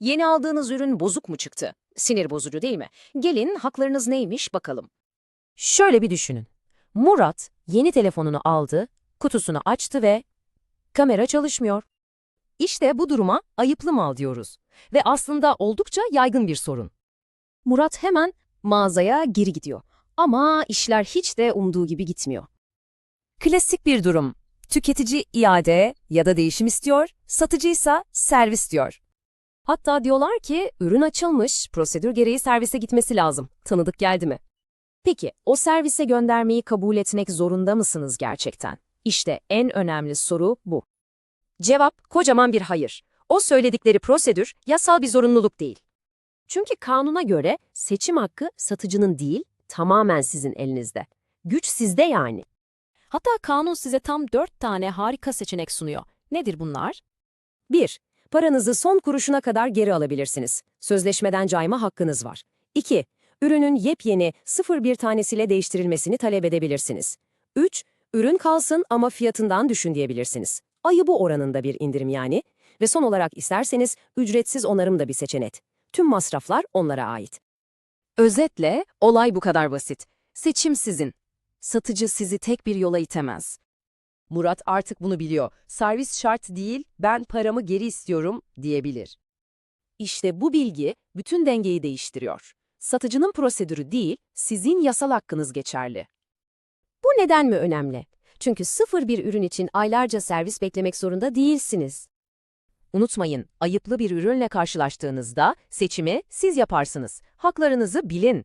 Yeni aldığınız ürün bozuk mu çıktı? Sinir bozucu değil mi? Gelin haklarınız neymiş bakalım. Şöyle bir düşünün. Murat yeni telefonunu aldı, kutusunu açtı ve kamera çalışmıyor. İşte bu duruma ayıplı mal diyoruz ve aslında oldukça yaygın bir sorun. Murat hemen mağazaya geri gidiyor ama işler hiç de umduğu gibi gitmiyor. Klasik bir durum. Tüketici iade ya da değişim istiyor, satıcıysa servis diyor. Hatta diyorlar ki ürün açılmış, prosedür gereği servise gitmesi lazım. Tanıdık geldi mi? Peki o servise göndermeyi kabul etmek zorunda mısınız gerçekten? İşte en önemli soru bu. Cevap kocaman bir hayır. O söyledikleri prosedür yasal bir zorunluluk değil. Çünkü kanuna göre seçim hakkı satıcının değil, tamamen sizin elinizde. Güç sizde yani. Hatta kanun size tam dört tane harika seçenek sunuyor. Nedir bunlar? 1. Paranızı son kuruşuna kadar geri alabilirsiniz. Sözleşmeden cayma hakkınız var. 2. Ürünün yepyeni 01 tanesiyle değiştirilmesini talep edebilirsiniz. 3. Ürün kalsın ama fiyatından düşün diyebilirsiniz. Ayı bu oranında bir indirim yani. Ve son olarak isterseniz ücretsiz onarım da bir seçenek. Tüm masraflar onlara ait. Özetle olay bu kadar basit. Seçim sizin. Satıcı sizi tek bir yola itemez. Murat artık bunu biliyor. Servis şart değil, ben paramı geri istiyorum diyebilir. İşte bu bilgi bütün dengeyi değiştiriyor. Satıcının prosedürü değil, sizin yasal hakkınız geçerli. Bu neden mi önemli? Çünkü sıfır bir ürün için aylarca servis beklemek zorunda değilsiniz. Unutmayın, ayıplı bir ürünle karşılaştığınızda seçimi siz yaparsınız. Haklarınızı bilin.